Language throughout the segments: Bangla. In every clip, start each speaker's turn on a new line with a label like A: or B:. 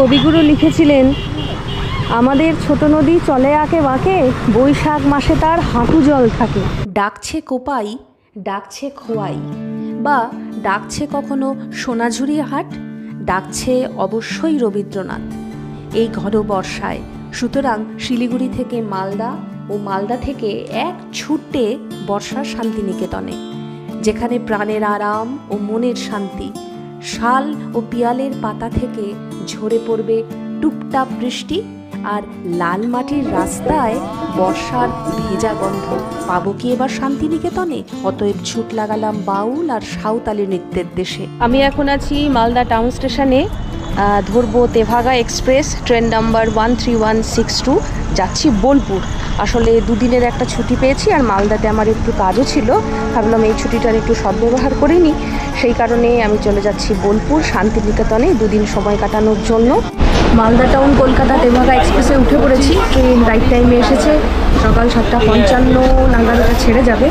A: কবিগুরু লিখেছিলেন, আমাদের ছোট নদী চলে আঁকে বাঁকে, বৈশাখ মাসে তার হাঁটু জল থাকে। ডাকছে কোপাই, ডাকছে খোয়াই, বা ডাকছে কখনো সোনাঝুরি হাট, ডাকছে অবশ্যই রবীন্দ্রনাথ। এই ঘন বর্ষায়, সুতরাং শিলিগুড়ি থেকে মালদা ও মালদা থেকে এক ছুটে বর্ষার শান্তিনিকেতনে, যেখানে প্রাণের আরাম ও মনের শান্তি শাল ও পিয়ালের পাতা থেকে ঝরে পড়বে টুপটাপ বৃষ্টি আর লাল মাটির রাস্তায় বর্ষার ভেজা গন্ধ। পাবো কি এবার শান্তিনিকেতনে? অতএব ছুট লাগালাম বাউল আর সাঁওতালি নৃত্যের দেশে। আমি এখন আছি মালদা টাউন স্টেশনে। ধরবো Tebhaga express, train number one three one six two যাচ্ছি বোলপুর। আসলে দুদিনের একটা ছুটি পেয়েছি আর মালদাতে আমার একটু কাজও ছিল। ভাবলাম এই ছুটিটার একটু সদ্ব্যবহার করে নিই। সেই কারণে আমি চলে যাচ্ছি বোলপুর শান্তিনিকেতনে দুদিন সময় কাটানোর জন্য। মালদা টাউন, কলকাতা তেভাগা এক্সপ্রেসে উঠে পড়েছি। ট্রেন রাইট টাইমে এসেছে। সকাল সাতটা পঞ্চান্ন নাগাদ এটা ছেড়ে যাবে।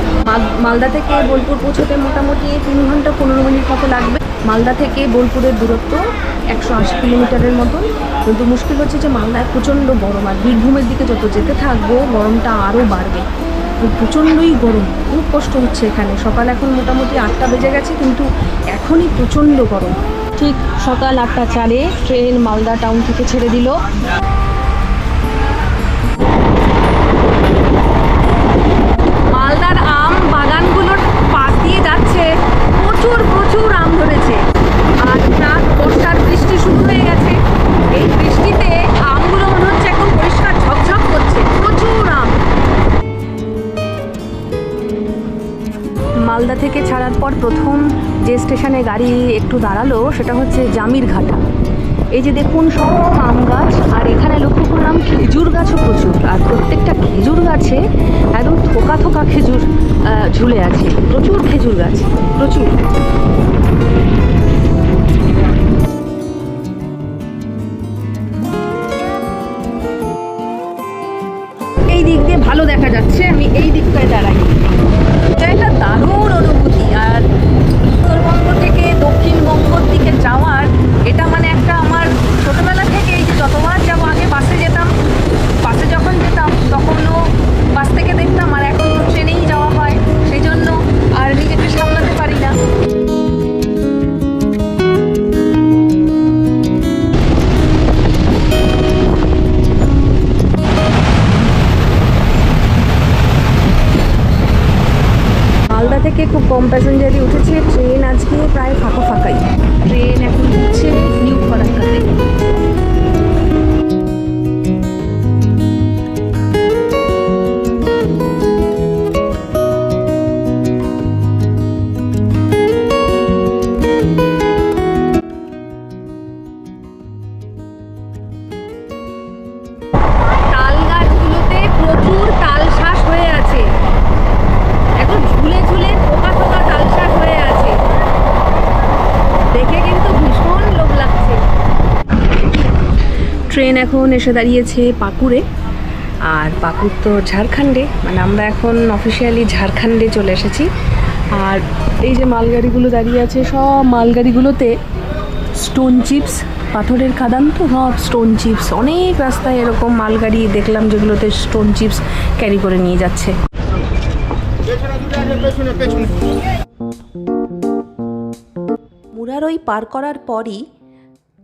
A: মালদা থেকে বোলপুর পৌঁছতে মোটামুটি তিন ঘণ্টা পনেরো মিনিট মতো লাগবে। মালদা থেকে বোলপুরের দূরত্ব একশো আশি কিলোমিটারের মতন। কিন্তু মুশকিল হচ্ছে যে মালদায় প্রচণ্ড গরম আর বীরভূমের দিকে যত যেতে থাকব, গরমটা আরও বাড়বে। প্রচণ্ডই গরম, খুব কষ্ট হচ্ছে এখানে। সকাল এখন মোটামুটি আটটা বেজে গেছে, কিন্তু এখনই প্রচণ্ড গরম। ঠিক সকাল আটটা চারে ট্রেন মালদা টাউন থেকে ছেড়ে দিল। স্টেশনে গাড়ি একটু দাঁড়াল, সেটা হচ্ছে জামির ঘাটা এই যে দেখুন সব আম গাছ, আর এখানে লক্ষ্য করলাম খেজুর গাছও প্রচুর, আর প্রত্যেকটা খেজুর গাছে একদম থোকা থোকা খেজুর ঝুলে আছে। প্রচুর খেজুর গাছ, প্রচুর। এই দিক দিয়ে ভালো দেখা যাচ্ছে, আমি এই দিকটায় দাঁড়াই। এটা একটা দারুণ থেকে, দক্ষিণবঙ্গর দিকে যাওয়ার, এটা মানে একটা আমার ছোটবেলা থেকে যতবার যাব, আগে বাসে যেতাম, বাসে যখন যেতাম, তখনও বাস থেকে দেখতাম, আর এখন ট্রেনেই যাওয়া হয় সেই জন্য আর নিজেকে সামলাতে পারি না। মালদা থেকে খুব কম প্যাসেঞ্জারই উঠেছে এখন এসে দাঁড়িয়েছে পাকুড়ে। আর পাকুর তো ঝাড়খণ্ডে মানে আমরা এখন অফিসিয়ালি ঝাড়খণ্ডে চলে এসেছি। আর এই যে মালগাড়িগুলো দাঁড়িয়ে আছে, সব মালগাড়িগুলোতে স্টোন চিপস পাথরের খাদান তো, সব স্টোন চিপস অনেক রাস্তায় এরকম মালগাড়ি দেখলাম যেগুলোতে স্টোন চিপস ক্যারি করে নিয়ে যাচ্ছে। মুরারই পার করার পরই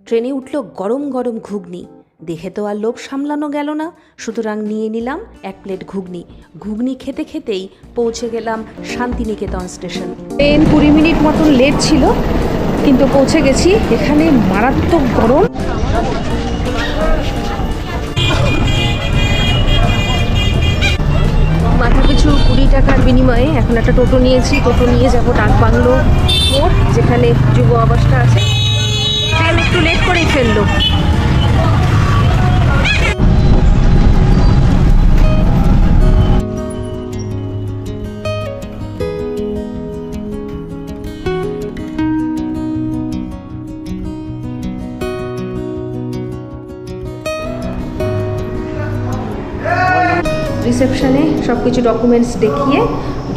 A: ট্রেনে উঠল গরম গরম ঘুগনি। দেখে তো আর লোভ সামলানো গেল না, সুতরাং নিয়ে নিলাম এক প্লেট ঘুগনি। ঘুগনি খেতে খেতেই পৌঁছে গেলাম শান্তিনিকেতন স্টেশন। ট্রেন কুড়ি মিনিট মতন লেট ছিল, কিন্তু পৌঁছে গেছি এখানে মারাত্মক গরম। মাথা পিছু কুড়ি টাকার বিনিময়ে এখন একটা টোটো নিয়েছি, টোটো নিয়ে যাব ডাকবাংলো মোড়, যেখানে যুব আবাসটা আছে। ট্রেন একটু লেট করেই ফেলল। রিসেপশনে সব কিছু ডকুমেন্টস দেখিয়ে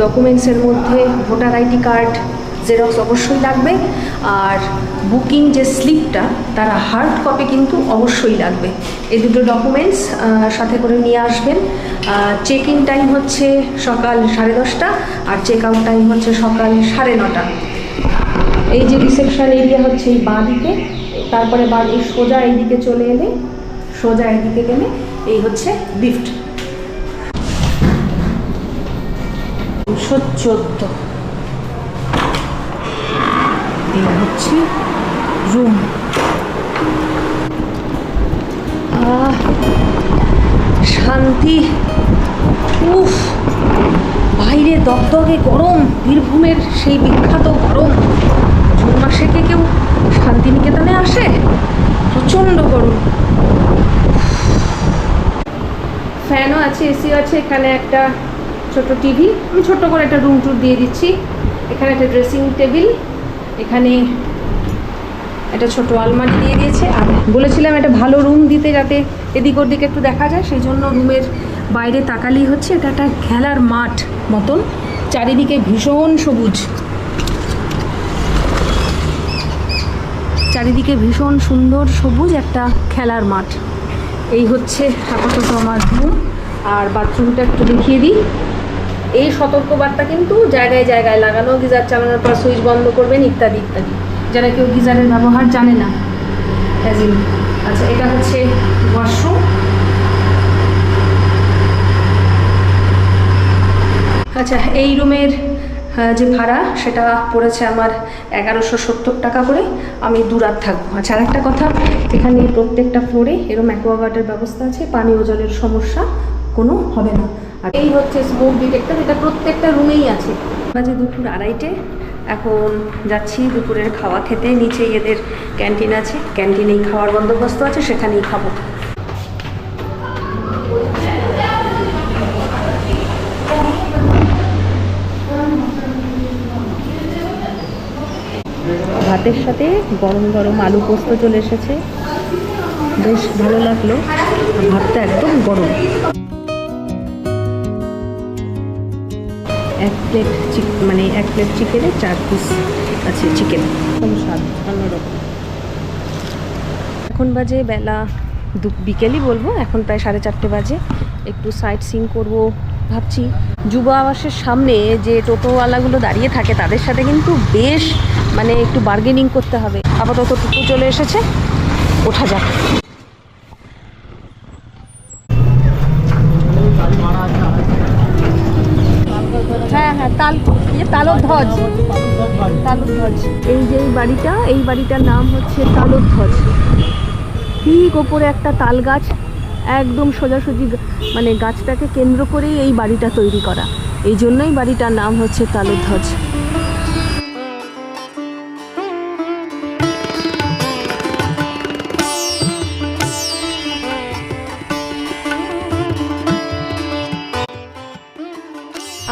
A: ডকুমেন্টসের মধ্যে ভোটার আইডি কার্ড জেরক্স অবশ্যই লাগবে, আর বুকিং যে স্লিপটা তারা হার্ড কপি কিন্তু অবশ্যই লাগবে। এই দুটো ডকুমেন্টস সাথে করে নিয়ে আসবেন। চেক ইন টাইম হচ্ছে সকাল সাড়ে দশটা, আর চেক আউট টাইম হচ্ছে সকাল সাড়ে নটা। এই যে রিসেপশন এরিয়া হচ্ছে এই বাঁ দিকে, তারপরে বা সোজা এইদিকে চলে এলে, সোজা এইদিকে গেলে এই হচ্ছে লিফট দুশো চোদ্দ হচ্ছে রুম। শান্তি। উফ, বাইরে দগদগে গরম। বীরভূমের সেই বিখ্যাত গরম। জুন মাসে কে কেউ শান্তিনিকেতনে আসে? প্রচণ্ড গরম। ফ্যানও আছে এসি আছে, এখানে একটা ছোট টিভি, আমি ছোট্ট করে একটা রুম টুর দিয়ে দিচ্ছি। এখানে একটা ড্রেসিং টেবিল এখানে একটা ছোট আলমারি দিয়ে দিয়েছে। আর বলেছিলাম একটা ভালো রুম দিতে যাতে এদিক ওদিক একটু দেখা যায়, সেই জন্য রুমের বাইরে তাকালেই হচ্ছে। এটা একটা খেলার মাঠ মতন, চারিদিকে ভীষণ সবুজ। চারিদিকে ভীষণ সুন্দর সবুজ একটা খেলার মাঠ। এই হচ্ছে আপাতত আমার রুম আর বাথরুমটা একটু দেখিয়ে দিই। এই সতর্কবার্তা কিন্তু জায়গায় জায়গায় লাগানো, গিজার চালানোর পর সুইচ বন্ধ করবেন, ইত্যাদি ইত্যাদি। যারা কেউ গিজারের ব্যবহার জানে না আচ্ছা এটা হচ্ছে ওয়াশরুম। আচ্ছা এই রুমের যে ভাড়া, সেটা পড়েছে আমার এগারোশো সত্তর টাকা করে। আমি দু রাত থাকব। আচ্ছা আর একটা কথা, এখানে প্রত্যেকটা ফ্লোরে এরকম অ্যাকোয়াগার্ডের ব্যবস্থা আছে, পানীয় জলের সমস্যা কোনো হবে না। এই হচ্ছে স্মোক ডিটেক্টর এটা প্রত্যেকটা রুমেই আছে। বাজে দুপুর আড়াইটে, এখন যাচ্ছি দুপুরের খাওয়া খেতে, নিচে এদের ক্যান্টিন আছে। ক্যান্টিনেই খাওয়ার বন্দোবস্ত আছে, সেখানেই খাব। ভাতের সাথে গরম গরম আলু পোস্ত চলে এসেছে। বেশ ভালো লাগল। ভাতটা একদম গরম। এক প্লেট মানে এক প্লেট চিকেনে চার পিস আছে চিকেন একদম স্বাদ অন্যরকম এখন বাজে বেলা দু বিকেলই বলব এখন প্রায় সাড়ে চারটে বাজে। একটু সাইট সিং করব ভাবছি। যুব আবাসের সামনে যে টোটোওয়ালাগুলো দাঁড়িয়ে থাকে তাদের সাথে কিন্তু বেশ মানে একটু বার্গেনিং করতে হবে। আপাতত টুকু চলে এসেছে ওঠা যাক হ্যাঁ হ্যাঁ তাল তালধ্বজ তালধ্বজ এই যে এই বাড়িটা, এই বাড়িটার নাম হচ্ছে তালধ্বজ ঠিক ওপরে একটা তাল গাছ একদম সোজাসুজি মানে গাছটাকে কেন্দ্র করেই এই বাড়িটা তৈরি করা। এই জন্যই বাড়িটার নাম হচ্ছে তালধ্বজ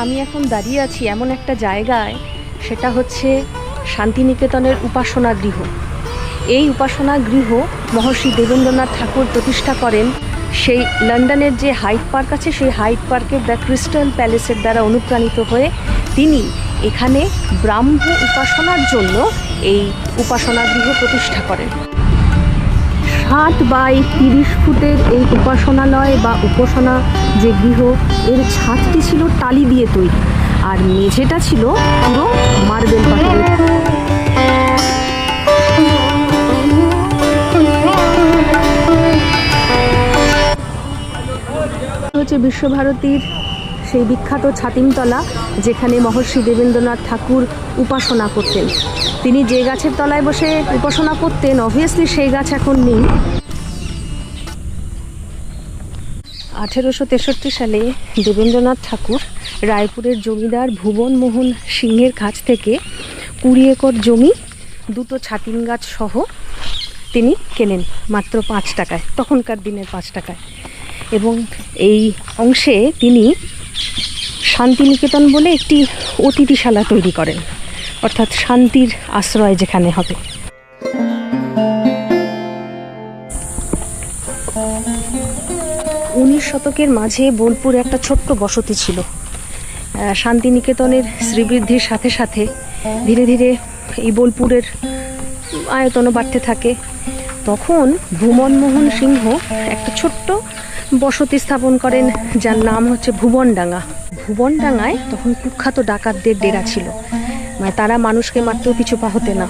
A: আমি এখন দাঁড়িয়ে আছি এমন একটা জায়গায়, সেটা হচ্ছে শান্তিনিকেতনের উপাসনা গৃহ। এই উপাসনা গৃহ মহর্ষি দেবেন্দ্রনাথ ঠাকুর প্রতিষ্ঠা করেন সেই লন্ডনের যে হাইট পার্ক আছে, সেই হাইট পার্কের দ্য ক্রিস্টাল প্যালেসের দ্বারা অনুপ্রাণিত হয়ে তিনি এখানে ব্রাহ্ম উপাসনার জন্য এই উপাসনা গৃহ প্রতিষ্ঠা করেন। ষাট বাই তিরিশ ফুটের এই উপাসনালয় বা উপাসনা যে গৃহ, এর ছাদটি ছিল টালি দিয়ে তৈরি। আর মেঝেটা ছিল পুরো মার্বেল হচ্ছে বিশ্বভারতীর সেই বিখ্যাত ছাতিমতলা যেখানে মহর্ষি দেবেন্দ্রনাথ ঠাকুর উপাসনা করতেন। তিনি যে গাছের তলায় বসে উপাসনা করতেন অবভিয়াসলি সেই গাছ এখন নেই। আঠেরোশো তেষট্টি সালে দেবেন্দ্রনাথ ঠাকুর রায়পুরের জমিদার ভুবন মোহন সিংহের কাছ থেকে কুড়ি একর জমি, দুটো ছাতিম গাছ সহ তিনি কেনেন মাত্র পাঁচ টাকায়, তখনকার দিনের পাঁচ টাকায়। এবং এই অংশে তিনি শান্তিনিকেতন বলে একটি অতিথিশালা তৈরি করেন। অর্থাৎ শান্তির আশ্রয় যেখানে হবে। উনিশ শতকের মাঝে বোলপুরে একটা ছোট্ট বসতি ছিল। শান্তিনিকেতনের শ্রীবৃদ্ধির সাথে সাথে ধীরে ধীরে এই বোলপুরের আয়তনও বাড়তে থাকে। তখন ভুবনমোহন সিংহ একটা ছোট্ট বসতি স্থাপন করেন, যার নাম হচ্ছে ভুবনডাঙ্গা। ভুবনডাঙ্গায় তখন কুখ্যাত ডাকাতদের ডেরা ছিল। মানে তারা মানুষকে মারতেও পিছু পা হতে না।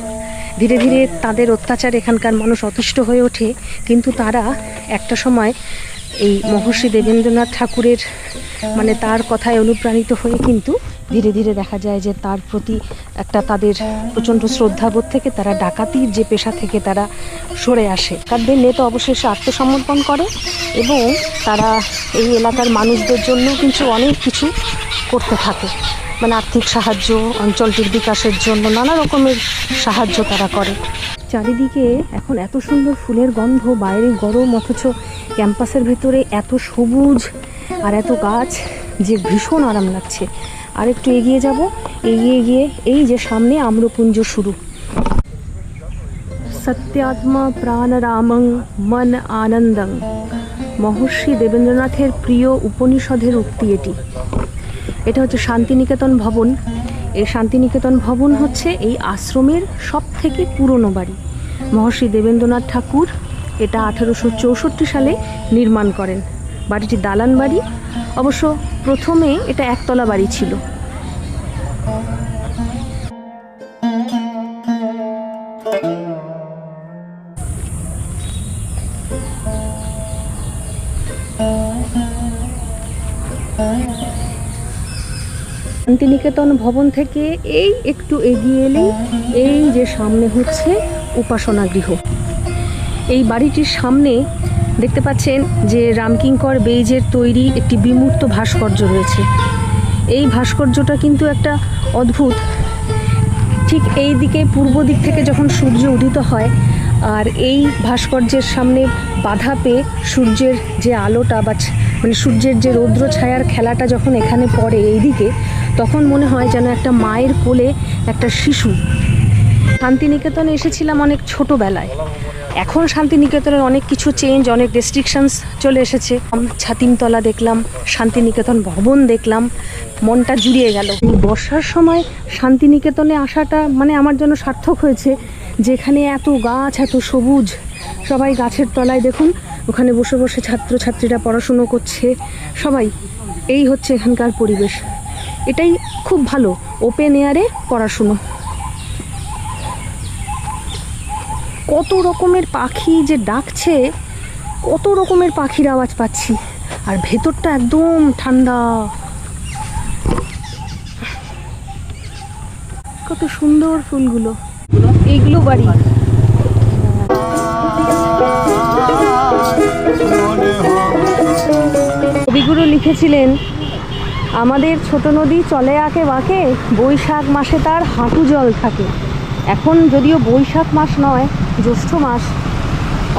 A: ধীরে ধীরে তাদের অত্যাচার এখানকার মানুষ অতিষ্ঠ হয়ে ওঠে, কিন্তু তারা একটা সময় এই মহর্ষি দেবেন্দ্রনাথ ঠাকুরের মানে তার কথায় অনুপ্রাণিত হয়ে কিন্তু ধীরে ধীরে দেখা যায় যে তার প্রতি একটা তাদের প্রচণ্ড শ্রদ্ধাবোধ থেকে তারা ডাকাতির যে পেশা থেকে তারা সরে আসে। তাদের নেতা অবশেষে আত্মসমর্পণ করে এবং তারা এই এলাকার মানুষদের জন্য কিন্তু অনেক কিছু করতে থাকে। মানে আর্থিক সাহায্য, অঞ্চলটির বিকাশের জন্য নানা রকমের সাহায্য তারা করে। চারিদিকে এখন এত সুন্দর ফুলের গন্ধ, বাইরে গরম অথচ ক্যাম্পাসের ভেতরে এত সবুজ আর এত গাছ, যে ভীষণ আরাম লাগছে। আর একটু এগিয়ে যাব। এগিয়ে গিয়ে এই যে সামনে আম্রপুঞ্জ শুরু। সত্যাত্মা প্রাণরামং মন আনন্দং। মহর্ষি দেবেন্দ্রনাথের প্রিয় উপনিষদের উক্তি এটি। এটা হচ্ছে শান্তিনিকেতন ভবন। এই শান্তিনিকেতন ভবন হচ্ছে এই আশ্রমের সব থেকে পুরনো বাড়ি। মহর্ষি দেবেন্দ্রনাথ ঠাকুর এটা আঠারোশো চৌষট্টি সালে নির্মাণ করেন। বাড়িটি দালান বাড়ি। অবশ্য প্রথমে এটা একতলা বাড়ি ছিল। শান্তিনিকেতন ভবন থেকে এই একটু এগিয়ে এলেই এই যে সামনে হচ্ছে উপাসনা গৃহ। এই বাড়িটির সামনে দেখতে পাচ্ছেন যে রামকিঙ্কর বেইজের তৈরি একটি বিমূর্ত ভাস্কর্য রয়েছে। এই ভাস্কর্যটা কিন্তু একটা অদ্ভুত। ঠিক এই দিকে পূর্ব দিক থেকে যখন সূর্য উদিত হয়, আর এই ভাস্কর্যের সামনে বাধা পেয়ে সূর্যের যে আলোটা বা মানে সূর্যের যে রৌদ্র ছায়ার খেলাটা যখন এখানে পড়ে এই দিকে, তখন মনে হয় যেন একটা মায়ের কোলে একটা শিশু। শান্তিনিকেতনে এসেছিলাম অনেক ছোটোবেলায়। এখন শান্তিনিকেতনের অনেক কিছু চেঞ্জ অনেক রেস্ট্রিকশনস চলে এসেছে। ছাতিমতলা দেখলাম, শান্তিনিকেতন ভবন দেখলাম, মনটা জুড়িয়ে গেল। বর্ষার সময় শান্তিনিকেতনে আসাটা মানে আমার জন্য সার্থক হয়েছে। যেখানে এত গাছ, এত সবুজ, সবাই গাছের তলায় দেখুন, ওখানে বসে বসে ছাত্রছাত্রীরা পড়াশুনো করছে। সবাই, এই হচ্ছে এখানকার পরিবেশ। এটাই খুব ভালো ওপেন এয়ারে পড়াশুনো। কত রকমের পাখি যে ডাকছে, কত রকমের পাখির আওয়াজ পাচ্ছি। আর ভেতরটা একদম ঠান্ডা। কত সুন্দর ফুলগুলো। এইগুলো বাড়ি। কবিগুরু লিখেছিলেন, আমাদের ছোট নদী চলে আঁকে বাঁকে, বৈশাখ মাসে তার হাঁটু জল থাকে। এখন যদিও বৈশাখ মাস নয়, জ্যৈষ্ঠ মাস,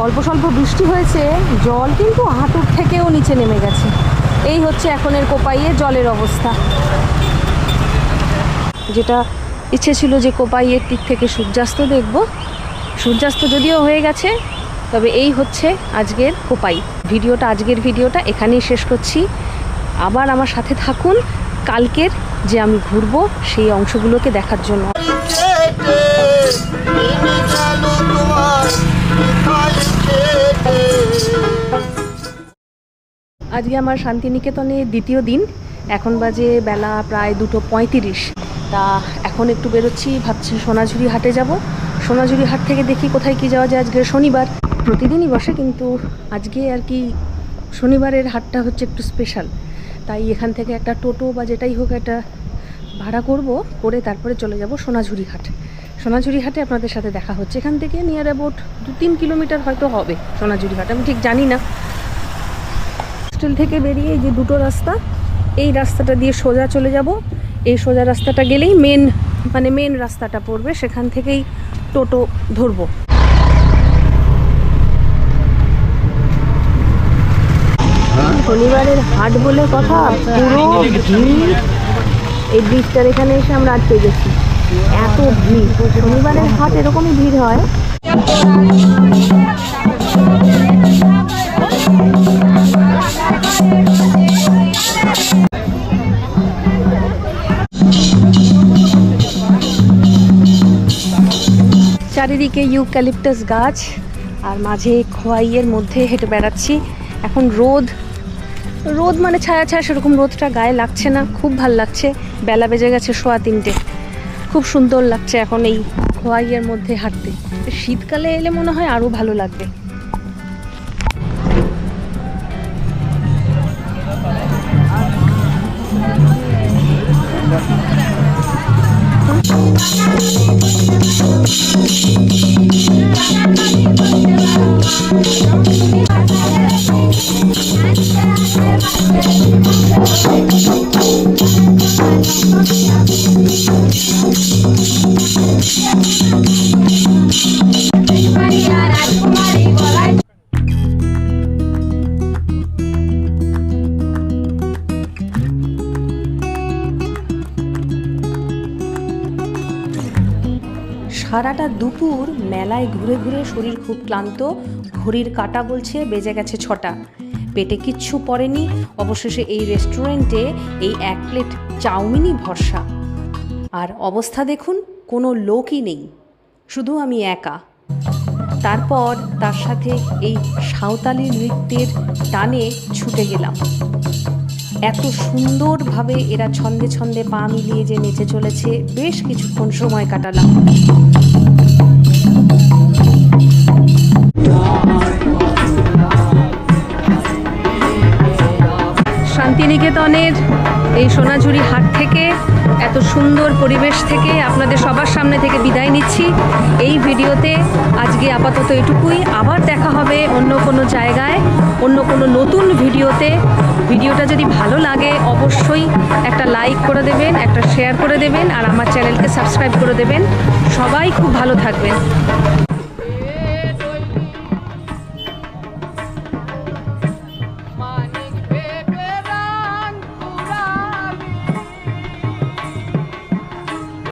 A: অল্প স্বল্প বৃষ্টি হয়েছে, জল কিন্তু হাঁটুর থেকেও নিচে নেমে গেছে। এই হচ্ছে এখনের কোপাইয়ে জলের অবস্থা। যেটা ইচ্ছে ছিল যে কোপাইয়ের দিক থেকে সূর্যাস্ত দেখব, সূর্যাস্ত যদিও হয়ে গেছে, তবে এই হচ্ছে আজকের কোপাই। ভিডিওটা, আজকের ভিডিওটা এখানেই শেষ করছি। আবার আমার সাথে থাকুন, কালকের যে আমি ঘুরবো সেই অংশগুলোকে দেখার জন্য। আজকে আমার শান্তিনিকেতনে দ্বিতীয় দিন। এখন বাজে বেলা প্রায় দুটো পঁয়ত্রিশ। তা এখন একটু বেরোচ্ছি, ভাবছি সোনাঝুরি হাটে যাব। সোনাঝুরি হাট থেকে দেখি কোথায় কি যাওয়া যায় আজকে শনিবার। প্রতিদিনই বসে, কিন্তু আজকে আর কি শনিবারের হাটটা হচ্ছে একটু স্পেশাল তাই এখান থেকে একটা টোটো বা যেটাই হোক একটা ভাড়া করব, করে তারপরে চলে যাব সোনাঝুরি হাট। সোনাঝুরি হাটে আপনাদের সাথে দেখা হচ্ছে। এখান থেকে নিয়ার অ্যাবাউট দু তিন কিলোমিটার হয়তো হবে সোনাঝুরি হাট আমি ঠিক জানি না। হোস্টেল থেকে বেরিয়ে যে দুটো রাস্তা, এই রাস্তাটা দিয়ে সোজা চলে যাব। এই সোজা রাস্তাটা গেলেই মেন মানে মেন রাস্তাটা পড়বে। সেখান থেকেই টোটো ধরবো। শনিবারের হাট বলে কথা, পুরো এই ব্রিজটার এখানে এসে আমরা আটকে গেছি। এত ভিড়। শনিবারের হাট এরকমই ভিড় হয়। চারিদিকে ইউক্যালিপটাস গাছ, আর মাঝে খোয়াইয়ের মধ্যে হেঁটে বেড়াচ্ছি। এখন রোদ। রোদ মানে ছায়া ছায়া, সেরকম রোদটা গায়ে লাগছে না। খুব ভালো লাগছে। বেলা বেজে গেছে সোয়া তিনটে। খুব সুন্দর লাগছে এখন এই খোয়াইয়ের মধ্যে হাঁটতে। শীতকালে এলে মনে হয় আরও ভালো লাগবে। সারাটা ঘুরে ঘুরে শরীর খুব ক্লান্ত, ঘড়ির কাটা বলছে, বেজে গেছে ছটা। পেটে কিচ্ছু পড়েনি, অবশেষে এই রেস্টুরেন্টে এই এক প্লেট চাউমিনই ভরসা। আর অবস্থা দেখুন, কোনো লোকই নেই, শুধু আমি একা। তারপর তার সাথে এই সাঁওতালি নৃত্যের টানে ছুটে গেলাম। এত সুন্দরভাবে এরা ছন্দে ছন্দে পা মিলিয়ে যে নেচে চলেছে, বেশ কিছুক্ষণ সময় কাটালাম। শান্তিনিকেতনের এই সোনাঝুরি হাট থেকে, এত সুন্দর পরিবেশ থেকে আপনাদের সবার সামনে থেকে বিদায় নিচ্ছি। এই ভিডিওতে আজকে আপাতত এটুকুই। আবার দেখা হবে অন্য কোনো জায়গায়, অন্য কোনো নতুন ভিডিওতে। ভিডিওটা যদি ভালো লাগে, অবশ্যই একটা লাইক করে দেবেন, একটা শেয়ার করে দেবেন, আর আমার চ্যানেলকে সাবস্ক্রাইব করে দেবেন। সবাই খুব ভালো থাকবেন।